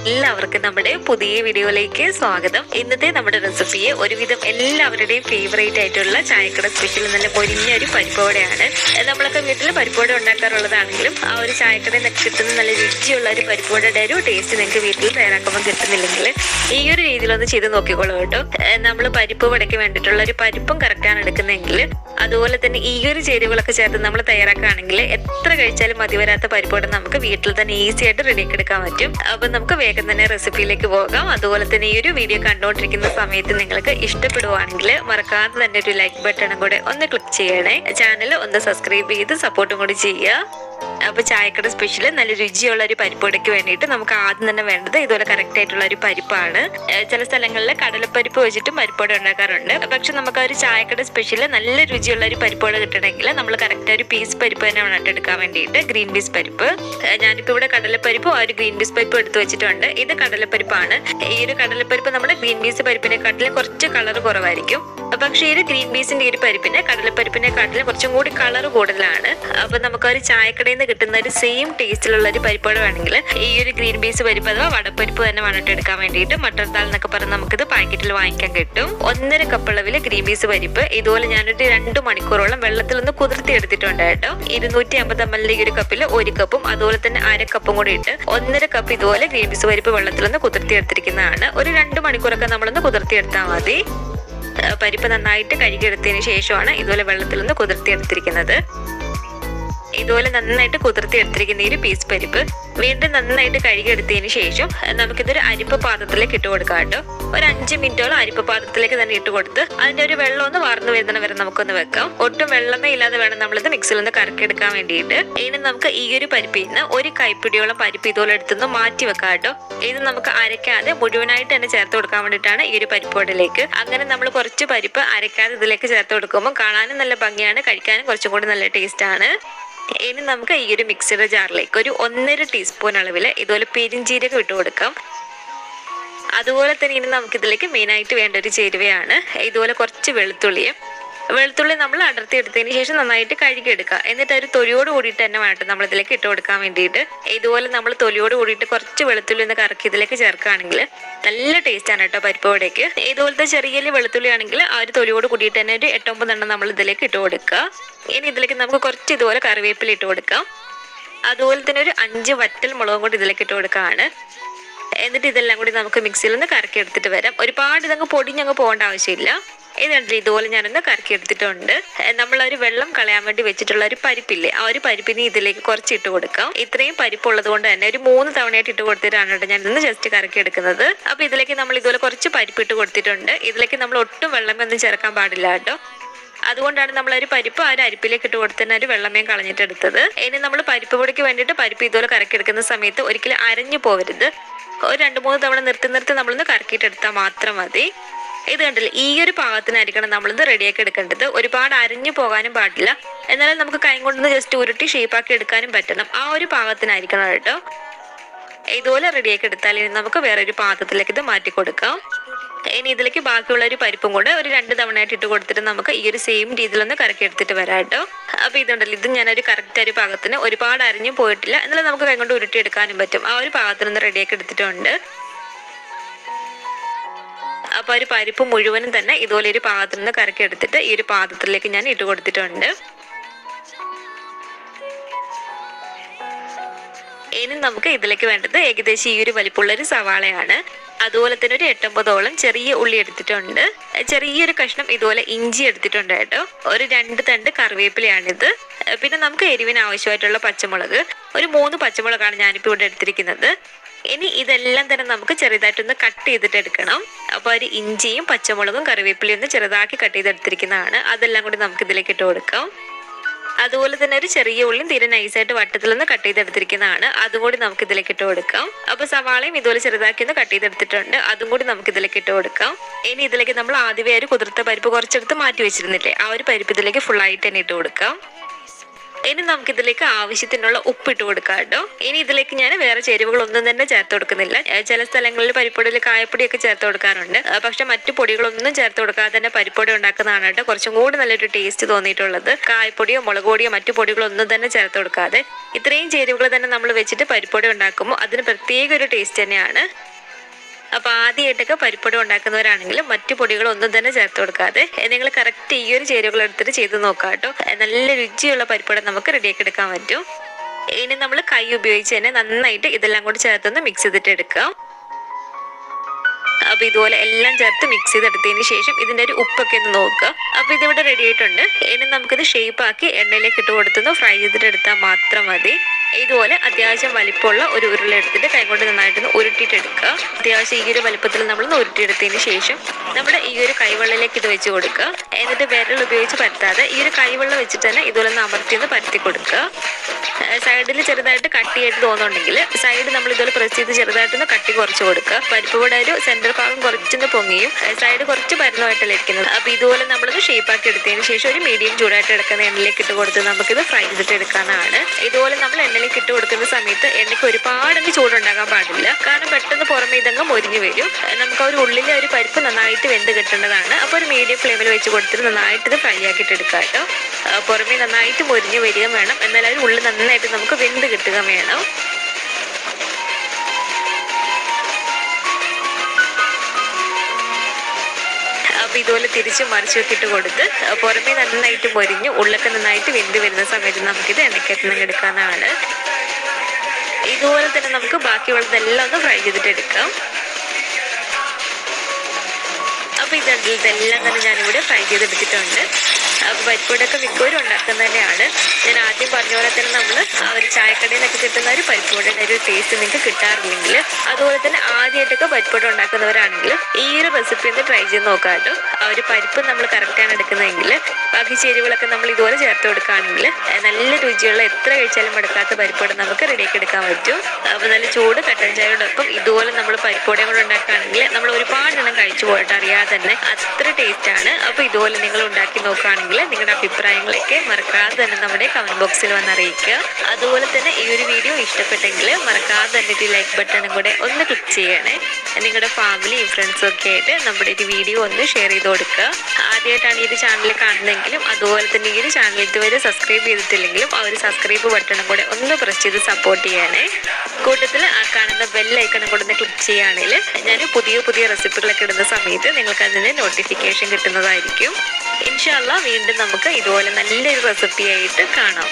എല്ലാവർക്കും നമ്മുടെ പുതിയ വീഡിയോയിലേക്ക് സ്വാഗതം. ഇന്നത്തെ നമ്മുടെ റെസിപ്പിയെ ഒരുവിധം എല്ലാവരുടെയും ഫേവറേറ്റ് ആയിട്ടുള്ള ചായക്കട സ്പെഷ്യൽ നല്ല പൊരിഞ്ഞ ഒരു പരിപ്പോടെയാണ് നമ്മളൊക്കെ വീട്ടിൽ പരിപ്പോട ഉണ്ടാക്കാറുള്ളതാണെങ്കിലും ആ ഒരു ചായക്കടയിൽ നിന്ന് കിട്ടുന്ന നല്ല രുചിയുള്ള ഒരു പരിപ്പോടയുടെ ഒരു ടേസ്റ്റ് നിങ്ങൾക്ക് വീട്ടിൽ തയ്യാറാക്കുമ്പോൾ കിട്ടുന്നില്ലെങ്കിൽ ഈ ഒരു രീതിയിലൊന്ന് ചെയ്ത് നോക്കിക്കോളൂ കേട്ടോ. നമ്മൾ പരിപ്പ് വടയ്ക്ക് വേണ്ടിയിട്ടുള്ള ഒരു പരിപ്പും കറക്റ്റാണ് എടുക്കുന്നതെങ്കിൽ അതുപോലെ തന്നെ ഈ ഒരു ചേരുവകളൊക്കെ ചേർത്ത് നമ്മൾ തയ്യാറാക്കുകയാണെങ്കിൽ എത്ര കഴിച്ചാലും മതി വരാത്ത പരിപ്പോടെ നമുക്ക് വീട്ടിൽ തന്നെ ഈസി ആയിട്ട് റെഡിയാക്കി എടുക്കാൻ പറ്റും. അപ്പൊ നമുക്ക് വേഗം തന്നെ റെസിപ്പിയിലേക്ക് പോകാം. അതുപോലെ തന്നെ ഈ ഒരു വീഡിയോ കണ്ടുകൊണ്ടിരിക്കുന്ന സമയത്ത് നിങ്ങൾക്ക് ഇഷ്ടപ്പെടുവാണെങ്കിൽ മറക്കാതെ തന്നെ ഒരു ലൈക്ക് ബട്ടണും കൂടെ ഒന്ന് ക്ലിക്ക് ചെയ്യണേ. ചാനൽ ഒന്ന് സബ്സ്ക്രൈബ് ചെയ്ത് സപ്പോർട്ടും കൂടി ചെയ്യുക. അപ്പൊ ചായക്കട സ്പെഷ്യൽ നല്ല രുചിയുള്ള ഒരു പരിപ്പുടയ്ക്ക് വേണ്ടിയിട്ട് നമുക്ക് ആദ്യം തന്നെ വേണ്ടത് ഇതുപോലെ കറക്റ്റ് ആയിട്ടുള്ള ഒരു പരിപ്പാണ്. ചില സ്ഥലങ്ങളിൽ കടലപ്പരിപ്പ് വെച്ചിട്ടും പരിപ്പോട ഉണ്ടാക്കാറുണ്ട്. പക്ഷെ നമുക്ക് ആ ഒരു ചായക്കട സ്പെഷ്യൽ നല്ല രുചിയുള്ള ഒരു പരിപ്പോടെ കിട്ടണമെങ്കിൽ നമ്മൾ കറക്റ്റ് ഒരു പീസ് പരിപ്പ് തന്നെ വേണം എടുക്കാൻ വേണ്ടിയിട്ട്. ഗ്രീൻ പീസ് പരിപ്പ്. ഞാനിപ്പോ ഇവിടെ കടലപ്പരിപ്പും ആ ഒരു ഗ്രീൻ പീസ് പരിപ്പ് എടുത്തു വെച്ചിട്ടുണ്ട്. ഇത് കടലപ്പരിപ്പാണ്. ഈ ഒരു കടലപ്പരിപ്പ് നമ്മുടെ ഗ്രീൻ പീസ് പരിപ്പിനെക്കാട്ടിലും കുറച്ച് കളർ കുറവായിരിക്കും. പക്ഷെ ഈ ഗ്രീൻ പീസിന്റെ ഈ ഒരു പരിപ്പിന് കടലപ്പരിപ്പിനെക്കാട്ടിലും കുറച്ചും കൂടി കളർ കൂടുതലാണ്. അപ്പൊ നമുക്ക് ഒരു ചായക്കടയിൽ നിന്ന് കിട്ടുന്ന ഒരു സെയിം ടേസ്റ്റിലുള്ള ഒരു പരിപ്പോട് വേണമെങ്കിൽ ഈ ഒരു ഗ്രീൻ പീസ് പരിപ്പ് അഥവാ വടപ്പരിപ്പ് തന്നെ വേണ്ടിട്ട് എടുക്കാൻ വേണ്ടിയിട്ട് മട്ടർ ദാൽ എന്നൊക്കെ പറഞ്ഞ് നമുക്കിത് പാക്കറ്റിൽ വാങ്ങിക്കാൻ കിട്ടും. ഒന്നര കപ്പ് ഗ്രീൻ പീസ് പരിപ്പ്. ഇതുപോലെ ഞാനൊരു രണ്ട് മണിക്കൂറോളം വെള്ളത്തിൽ ഒന്ന് കുതിർത്തി എടുത്തിട്ടുണ്ട് കേട്ടോ. ഇരുന്നൂറ്റി അമ്പത് എം എൽ ഒരു കപ്പിൽ ഒരു കപ്പും അതുപോലെ തന്നെ അര കപ്പും കൂടി ഇട്ട് ഒന്നര കപ്പ് ഇതുപോലെ ഗ്രീൻ പീസ് പരിപ്പ് വെള്ളത്തിൽ വെള്ളത്തിലൊന്ന് കുതിർത്തി എടുത്തിരിക്കുന്നതാണ്. ഒരു രണ്ട് മണിക്കൂറൊക്കെ നമ്മളൊന്ന് കുതിർത്തി എടുത്താൽ മതി. പരിപ്പ് നന്നായിട്ട് കഴുകിയെടുത്തതിന് ശേഷമാണ് ഇതുപോലെ വെള്ളത്തിൽ വെള്ളത്തിലൊന്ന് കുതിർത്തി എടുത്തിരിക്കുന്നത്. ഇതുപോലെ നന്നായിട്ട് കുതിർത്തി എടുത്തിരിക്കുന്ന ഈ ഒരു പീസ് പരിപ്പ് വീണ്ടും നന്നായിട്ട് കഴുകിയെടുത്തതിന് ശേഷം നമുക്കിതൊരു അരിപ്പ പാത്രത്തിലേക്ക് ഇട്ട് കൊടുക്കാം കേട്ടോ. ഒരു അഞ്ച് മിനിറ്റോളം അരിപ്പ പാത്രത്തിലേക്ക് തന്നെ ഇട്ട് കൊടുത്ത് അതിന്റെ ഒരു വെള്ളം ഒന്ന് വാർന്നു വരുന്ന വരെ നമുക്കൊന്ന് വെക്കാം. ഒട്ടും വെള്ളമേ ഇല്ലാതെ വേണം നമ്മളിത് മിക്സിൽ ഒന്ന് കറക്കിയെടുക്കാൻ വേണ്ടിയിട്ട്. ഇനി നമുക്ക് ഈ ഒരു പരിപ്പിൽ നിന്ന് ഒരു കൈപ്പിടിയോളം പരിപ്പ് ഇതുപോലെ എടുത്തുനിന്ന് മാറ്റി വെക്കാം കേട്ടോ. ഇത് നമുക്ക് അരയ്ക്കാതെ മുഴുവനായിട്ട് തന്നെ ചേർത്ത് കൊടുക്കാൻ വേണ്ടിയിട്ടാണ് ഈ ഒരു പരിപ്പോടിലേക്ക് അങ്ങനെ നമ്മൾ കുറച്ച് പരിപ്പ് അരയ്ക്കാതെ ഇതിലേക്ക് ചേർത്ത് കൊടുക്കുമ്പോൾ കാണാനും നല്ല ഭംഗിയാണ് കഴിക്കാനും കുറച്ചും കൂടി നല്ല ടേസ്റ്റ് ആണ്. ഇനി നമുക്ക് ഈ ഒരു മിക്സിയുടെ ജാറിലേക്ക് ഒരു ഒന്നര ടീസ്പൂൺ അളവിൽ ഇതുപോലെ പെരിഞ്ചീരകം ഇട്ട് കൊടുക്കാം. അതുപോലെ തന്നെ ഇനി നമുക്കിതിലേക്ക് മെയിനായിട്ട് വേണ്ട ഒരു ചേരുവയാണ്. ഇതുപോലെ കുറച്ച് വെളുത്തുള്ളിയും വെളുത്തുള്ളി നമ്മൾ അടർത്തി എടുത്തതിന് ശേഷം നന്നായിട്ട് കഴുകിയെടുക്കുക. എന്നിട്ട് ഒരു തൊലിയോട് കൂടിയിട്ട് തന്നെ വേണം നമ്മൾ ഇതിലേക്ക് ഇട്ട് കൊടുക്കാൻ വേണ്ടിയിട്ട്. ഇതുപോലെ നമ്മൾ തൊലിയോട് കൂടിയിട്ട് കുറച്ച് വെളുത്തുള്ളി ഒന്ന് കറക്കി ഇതിലേക്ക് ചേർക്കുകയാണെങ്കിൽ നല്ല ടേസ്റ്റ് ആണ് കേട്ടോ പരിപ്പ് വടയ്ക്ക് ഇതുപോലത്തെ ചെറിയ വെളുത്തുള്ളി ആണെങ്കിൽ ആ ഒരു തൊലിയോട് കൂടിയിട്ട് തന്നെ ഒരു എട്ടൊമ്പതെണ്ണം നമ്മൾ ഇതിലേക്ക് ഇട്ട് കൊടുക്കുക. ഇനി ഇതിലേക്ക് നമുക്ക് കുറച്ച് ഇതുപോലെ കറിവേപ്പില ഇട്ട് കൊടുക്കാം. അതുപോലെ തന്നെ ഒരു അഞ്ച് വറ്റൽ മുളകും കൂടി ഇതിലേക്ക് ഇട്ട് കൊടുക്കുകയാണ്. എന്നിട്ട് ഇതെല്ലാം കൂടി നമുക്ക് മിക്സിയിൽ ഒന്ന് കറക്കി എടുത്തിട്ട് വരാം. ഒരുപാട് ഇതങ്ങ് പൊടിഞ്ഞങ്ങ് പോകേണ്ട ആവശ്യമില്ല. ഇത് കണ്ടില്ലേ ഇതുപോലെ ഞാനൊന്ന് കറക്കി എടുത്തിട്ടുണ്ട്. നമ്മൾ ഒരു വെള്ളം കളയാൻ വേണ്ടി വെച്ചിട്ടുള്ള ഒരു പരിപ്പില്ലേ ആ ഒരു പരിപ്പിന് ഇതിലേക്ക് കുറച്ച് ഇട്ട് കൊടുക്കാം. ഇത്രയും പരിപ്പുള്ളത് കൊണ്ട് തന്നെ ഒരു മൂന്ന് തവണയായിട്ട് ഇട്ട് കൊടുത്തിട്ടാണ് കേട്ടോ ഞാൻ ജസ്റ്റ് കറക്കി എടുക്കുന്നത്. അപ്പൊ ഇതിലേക്ക് നമ്മൾ ഇതുപോലെ കുറച്ച് പരിപ്പ് ഇട്ട് കൊടുത്തിട്ടുണ്ട്. ഇതിലേക്ക് നമ്മൾ ഒട്ടും വെള്ളമൊന്നും ചേർക്കാൻ പാടില്ല കേട്ടോ. അതുകൊണ്ടാണ് നമ്മൾ ഒരു പരിപ്പ് ആ ഒരു അരിപ്പിലേക്ക് ഇട്ട് കൊടുത്തന്നെ ഒരു വെള്ളമേ കളഞ്ഞിട്ട് എടുത്തത്. ഇനി നമ്മൾ പരിപ്പ് പൊടിക്ക് വേണ്ടിയിട്ട് പരിപ്പ് ഇതുപോലെ കറക്കിയെടുക്കുന്ന സമയത്ത് ഒരിക്കലും അരഞ്ഞു പോകരുത്. ഒരു രണ്ട് മൂന്ന് തവണ നിർത്തി നിർത്തി നമ്മളൊന്ന് കറക്കിയിട്ടെടുത്താൽ മാത്രം മതി. ഇത് കണ്ടില്ല? ഈ ഒരു പാകത്തിനായിരിക്കണം ഇത് റെഡിയാക്കി എടുക്കേണ്ടത്. ഒരുപാട് അരഞ്ഞു പോകാനും പാടില്ല. എന്നാലും നമുക്ക് കൈ കൊണ്ടൊന്ന് ജസ്റ്റ് ഉരുട്ടി ഷേപ്പാക്കി എടുക്കാനും പറ്റണം. ആ ഒരു പാകത്തിനായിരിക്കണം കേട്ടോ. ഇതുപോലെ റെഡിയാക്കി എടുത്താൽ ഇനി നമുക്ക് വേറെ ഒരു പാത്രത്തിലേക്ക് ഇത് മാറ്റി കൊടുക്കാം. ഇനി ഇതിലേക്ക് ബാക്കിയുള്ള ഒരു പരിപ്പും കൂടെ ഒരു രണ്ട് തവണയായിട്ട് ഇട്ട് കൊടുത്തിട്ട് നമുക്ക് ഈ ഒരു സെയിം രീതിയിലൊന്ന് കറക്കി എടുത്തിട്ട് വരാം കേട്ടോ. അപ്പൊ ഇതുണ്ടല്ലോ ഇത് ഞാനൊരു കറക്റ്റ് ഒരു പാകത്തിന് ഒരുപാട് അരിഞ്ഞു പോയിട്ടില്ല. എന്നാലും നമുക്ക് കൈകൊണ്ട് ഉരുട്ടി എടുക്കാനും പറ്റും. ആ ഒരു പാകത്തിനൊന്ന് റെഡിയാക്കി എടുത്തിട്ടുണ്ട്. അപ്പൊ ഒരു പരിപ്പ് മുഴുവനും തന്നെ ഇതുപോലെ ഒരു പാത്രത്തിൽ നിന്ന് കറക്കി എടുത്തിട്ട് ഈ ഒരു പാത്രത്തിലേക്ക് ഞാൻ ഇട്ട് കൊടുത്തിട്ടുണ്ട്. ഇനി നമുക്ക് ഇതിലേക്ക് വേണ്ടത് ഏകദേശം ഈ ഒരു വലിപ്പമുള്ള ഒരു സവാളയാണ്. അതുപോലെ തന്നെ ഒരു എട്ടൊമ്പതോളം ചെറിയ ഉള്ളി എടുത്തിട്ടുണ്ട്. ചെറിയൊരു കഷ്ണം ഇതുപോലെ ഇഞ്ചി എടുത്തിട്ടുണ്ട് കേട്ടോ. ഒരു രണ്ട് തണ്ട് കറിവേപ്പിലയാണിത്. പിന്നെ നമുക്ക് എരിവിന് ആവശ്യമായിട്ടുള്ള പച്ചമുളക്. ഒരു മൂന്ന് പച്ചമുളകാണ് ഞാനിപ്പോൾ ഇവിടെ എടുത്തിരിക്കുന്നത്. ഇനി ഇതെല്ലാം തന്നെ നമുക്ക് ചെറുതായിട്ടൊന്ന് കട്ട് ചെയ്തിട്ട് എടുക്കണം. അപ്പോൾ ഒരു ഇഞ്ചിയും പച്ചമുളകും കറിവേപ്പിലയും ഒന്ന് ചെറുതാക്കി കട്ട് ചെയ്തെടുത്തിരിക്കുന്നതാണ്. അതെല്ലാം കൂടി നമുക്ക് ഇതിലേക്ക് ഇട്ട് കൊടുക്കാം. അതുപോലെ തന്നെ ഒരു ചെറിയ ഉള്ളിയും തീരെ നൈസായിട്ട് വട്ടത്തിൽ ഒന്ന് കട്ട് ചെയ്തെടുത്തിരിക്കുന്നതാണ്. അതും കൂടി നമുക്ക് ഇതിലേക്ക് ഇട്ട് കൊടുക്കാം. അപ്പൊ സവാളയും ഇതുപോലെ ചെറുതാക്കി ഒന്ന് കട്ട് ചെയ്തെടുത്തിട്ടുണ്ട്. അതും കൂടി നമുക്ക് ഇതിലേക്ക് ഇട്ട് കൊടുക്കാം. ഇനി ഇതിലേക്ക് നമ്മൾ ആദ്യമേ ഒരു കുതിർത്ത പരിപ്പ് കുറച്ചെടുത്ത് മാറ്റി വെച്ചിരുന്നില്ലേ? ആ ഒരു പരിപ്പ് ഇതിലേക്ക് ഫുൾ ആയിട്ട് തന്നെ ഇട്ട് കൊടുക്കാം. ഇനി നമുക്ക് ഇതിലേക്ക് ആവശ്യത്തിനുള്ള ഉപ്പിട്ട് കൊടുക്കാം കേട്ടോ. ഇനി ഇതിലേക്ക് ഞാൻ വേറെ ചേരുവകളൊന്നും തന്നെ ചേർത്ത് കൊടുക്കുന്നില്ല. ചില സ്ഥലങ്ങളിൽ പരിപ്പൊടിയിൽ കായപ്പൊടിയൊക്കെ ചേർത്ത് കൊടുക്കാറുണ്ട്. പക്ഷെ മറ്റു പൊടികളൊന്നും ചേർത്ത് കൊടുക്കാതെ തന്നെ പരിപ്പൊടി ഉണ്ടാക്കുന്നതാണ് കേട്ടോ കുറച്ചും കൂടി നല്ലൊരു ടേസ്റ്റ് തോന്നിയിട്ടുള്ളത്. കായപ്പൊടിയോ മുളക് പൊടിയോ മറ്റു പൊടികളൊന്നും തന്നെ ചേർത്ത് കൊടുക്കാതെ ഇത്രയും ചേരുവകൾ തന്നെ നമ്മൾ വെച്ചിട്ട് പരിപ്പൊടി ഉണ്ടാക്കുമ്പോൾ അതിന് പ്രത്യേക ഒരു ടേസ്റ്റ് തന്നെയാണ്. അപ്പൊ ആദ്യമായിട്ടൊക്കെ പരിപ്പൊടി ഉണ്ടാക്കുന്നവരാണെങ്കിൽ മറ്റു പൊടികളൊന്നും തന്നെ ചേർത്ത് കൊടുക്കാതെ നിങ്ങൾ കറക്റ്റ് ഈ ഒരു ചേരുവകൾ എടുത്തിട്ട് ചെയ്ത് നോക്കാം കേട്ടോ നല്ല രുചിയുള്ള പരിപ്പൊടി നമുക്ക് റെഡിയാക്കി എടുക്കാൻ പറ്റും. ഇനി നമ്മൾ കൈ ഉപയോഗിച്ച് തന്നെ നന്നായിട്ട് ഇതെല്ലാം കൂടി ചേർത്തൊന്ന് മിക്സ് ചെയ്തിട്ട് എടുക്കാം. അപ്പൊ ഇതുപോലെ എല്ലാം ചേർത്ത് മിക്സ് ചെയ്തെടുത്തതിന് ശേഷം ഇതിന്റെ ഒരു ഉപ്പൊക്കെ ഒന്ന് നോക്കുക. അപ്പൊ ഇതിവിടെ റെഡി ആയിട്ടുണ്ട്. ഇനി നമുക്കിത് ഷേപ്പ് ആക്കി എണ്ണയിലേക്ക് ഇട്ട് കൊടുത്തൊന്ന് ഫ്രൈ ചെയ്തിട്ട് എടുത്താൽ മാത്രം മതി. ഇതുപോലെ അത്യാവശ്യം വലിപ്പമുള്ള ഒരു ഉരുള എടുത്തിട്ട് കൈകൊണ്ട് നന്നായിട്ടൊന്ന് ഉരുട്ടിയിട്ട് എടുക്കുക അത്യാവശ്യം ഈ ഒരു വലിപ്പത്തിൽ നമ്മൾ ഉരുട്ടിയെടുത്തതിന് ശേഷം നമ്മുടെ ഈ ഒരു കൈവെള്ളയിലേക്ക് ഇത് വെച്ച് കൊടുക്കുക. എന്നിട്ട് വിരൽ ഉപയോഗിച്ച് പരത്താതെ ഈ ഒരു കൈവെള്ളം വെച്ചിട്ട് തന്നെ ഇതുപോലെ ഒന്ന് അമർത്തി ഒന്ന് പരത്തി കൊടുക്കുക. സൈഡിൽ ചെറുതായിട്ട് കട്ടിയായിട്ട് തോന്നുന്നുണ്ടെങ്കിൽ സൈഡ് നമ്മൾ ഇതുപോലെ പ്രസ് ചെയ്ത് ചെറുതായിട്ടൊന്ന് കട്ടി കുറച്ച് കൊടുക്കുക. പരിപ്പ് കൂടെ ഒരു സെന്റർ ഭാഗം കുറച്ചൊന്ന് പൊങ്ങിയും സൈഡ് കുറച്ച് പരന്നമായിട്ടല്ല ഇരിക്കുന്നത്. അപ്പോൾ ഇതുപോലെ നമ്മളൊന്ന് ഷേപ്പ് ആക്കി എടുത്തതിന് ശേഷം ഒരു മീഡിയം ചൂടായിട്ട് എടുക്കുന്ന എണ്ണയിലേക്ക് ഇട്ട് കൊടുത്ത് നമുക്കിത് ഫ്രൈ ചെയ്തിട്ട് എടുക്കാനാണ്. ഇതുപോലെ നമ്മൾ എണ്ണയിലേക്ക് ഇട്ട് കൊടുക്കുന്ന സമയത്ത് എണ്ണയ്ക്ക് ഒരുപാടങ്ങ് ചൂടുണ്ടാകാൻ പാടില്ല. കാരണം പെട്ടെന്ന് പുറമെ ഇതങ്ങ് മൊരിഞ്ഞു വരും. നമുക്ക് ഒരു ഉള്ളിലെ ഒരു പരിപ്പ് നന്നായിട്ട് വെന്ത് കിട്ടേണ്ടതാണ്. അപ്പോൾ ഒരു മീഡിയം ഫ്ലെയിമിൽ വെച്ച് കൊടുത്തിട്ട് നന്നായിട്ട് ഇത് ഫ്രൈ ആക്കിയിട്ട് എടുക്കാം കേട്ടോ. പുറമേ നന്നായിട്ട് മൊരിഞ്ഞു വരികയും വേണം. എന്നാൽ ഉള്ളിൽ നന്നായിട്ട് നമുക്ക് വെന്ത് കിട്ടുക വേണം. ഇതുപോലെ തിരിച്ച് മറിച്ചൊക്കെ ഇട്ട് കൊടുത്ത് പുറമേ നന്നായിട്ട് പൊരിഞ്ഞ് ഉള്ളൊക്കെ നന്നായിട്ട് വെന്ത് വരുന്ന സമയത്ത് നമുക്കിത് എണ്ണക്കകത്ത് നിന്ന് എടുക്കാനാണ് ഇതുപോലെ തന്നെ നമുക്ക് ബാക്കിയുള്ളതെല്ലാം ഒന്ന് ഫ്രൈ ചെയ്തിട്ട് എടുക്കാം. അപ്പൊ ഇത് ഇതെല്ലാം തന്നെ ഞാനിവിടെ ഫ്രൈ ചെയ്തെടുത്തിട്ടുണ്ട് അപ്പൊ പരിപ്പൂടൊക്കെ മിക്കവരും ഉണ്ടാക്കുന്നത് തന്നെയാണ്. ഞാൻ ആദ്യം പറഞ്ഞ പോലെ തന്നെ നമ്മൾ ഒരു ചായക്കടയിലൊക്കെ കിട്ടുന്ന ഒരു പരിപ്പുവടയുടെ ഒരു ടേസ്റ്റ് നിങ്ങൾക്ക് കിട്ടാറില്ലെങ്കിൽ അതുപോലെ തന്നെ ആദ്യമായിട്ടൊക്കെ പരിപ്പുവട ഉണ്ടാക്കുന്നവരാണെങ്കിൽ ഈ ഒരു റെസിപ്പി ഒന്ന് ട്രൈ ചെയ്ത് നോക്കാട്ടോ. കേട്ടോ ആ ഒരു പരിപ്പ് നമ്മൾ കറക്റ്റാണ് എടുക്കുന്നതെങ്കിൽ ബാക്കി ചേരുവകളൊക്കെ നമ്മൾ ഇതുപോലെ ചേർത്ത് കൊടുക്കുകയാണെങ്കിൽ നല്ല രുചിയുള്ള എത്ര കഴിച്ചാലും മടുക്കാത്ത പരിപ്പോടെ നമുക്ക് റെഡിയാക്കി എടുക്കാൻ പറ്റും. അപ്പോൾ നല്ല ചൂട് കട്ടൻ ചായയോടൊപ്പം ഇതുപോലെ നമ്മൾ പരിപ്പോടെ കൂടെ ഉണ്ടാക്കുകയാണെങ്കിൽ നമ്മൾ ഒരുപാട് എണ്ണം കഴിച്ചു പോയിട്ട് അറിയാതെ തന്നെ അത്ര ടേസ്റ്റ് ആണ്. അപ്പോൾ ഇതുപോലെ നിങ്ങൾ ഉണ്ടാക്കി നോക്കുകയാണെങ്കിൽ നിങ്ങളുടെ അഭിപ്രായങ്ങളൊക്കെ മറക്കാതെ തന്നെ നമ്മുടെ കമന്റ് ബോക്സിൽ വന്ന് അറിയിക്കുക. അതുപോലെ തന്നെ ഈ ഒരു വീഡിയോ ഇഷ്ടപ്പെട്ടെങ്കിൽ മറക്കാതെ തന്നെ ഈ ലൈക്ക് ബട്ടണും കൂടെ ഒന്ന് ക്ലിക്ക് ചെയ്യണേ. നിങ്ങളുടെ ഫാമിലിയും ഫ്രണ്ട്സും ഒക്കെ ആയിട്ട് നമ്മുടെ ഈ വീഡിയോ ഒന്ന് ഷെയർ ചെയ്ത് കൊടുക്കുക. ആദ്യമായിട്ടാണ് ഈ ഒരു ചാനൽ കാണുന്നതെങ്കിലും അതുപോലെ തന്നെ ഈ ഒരു ചാനൽ ഇതുവരെ സബ്സ്ക്രൈബ് ചെയ്തിട്ടില്ലെങ്കിലും ആ ഒരു സബ്സ്ക്രൈബ് ബട്ടണും കൂടെ ഒന്ന് പ്രസ് ചെയ്ത് സപ്പോർട്ട് ചെയ്യണേ കൂട്ടത്തിൽ ആ കാണുന്ന ബെൽ ഐക്കണും കൂടെ ഒന്ന് ക്ലിക്ക് ചെയ്യുകയാണെങ്കിൽ ഞാൻ പുതിയ പുതിയ റെസിപ്പികളൊക്കെ ഇടുന്ന സമയത്ത് നിങ്ങൾക്ക് അതിന് നോട്ടിഫിക്കേഷൻ കിട്ടുന്നതായിരിക്കും. ഇൻഷാല്ല വീണ്ടും നമുക്ക് ഇതുപോലെ നല്ലൊരു റെസിപ്പി ആയിട്ട് കാണാം.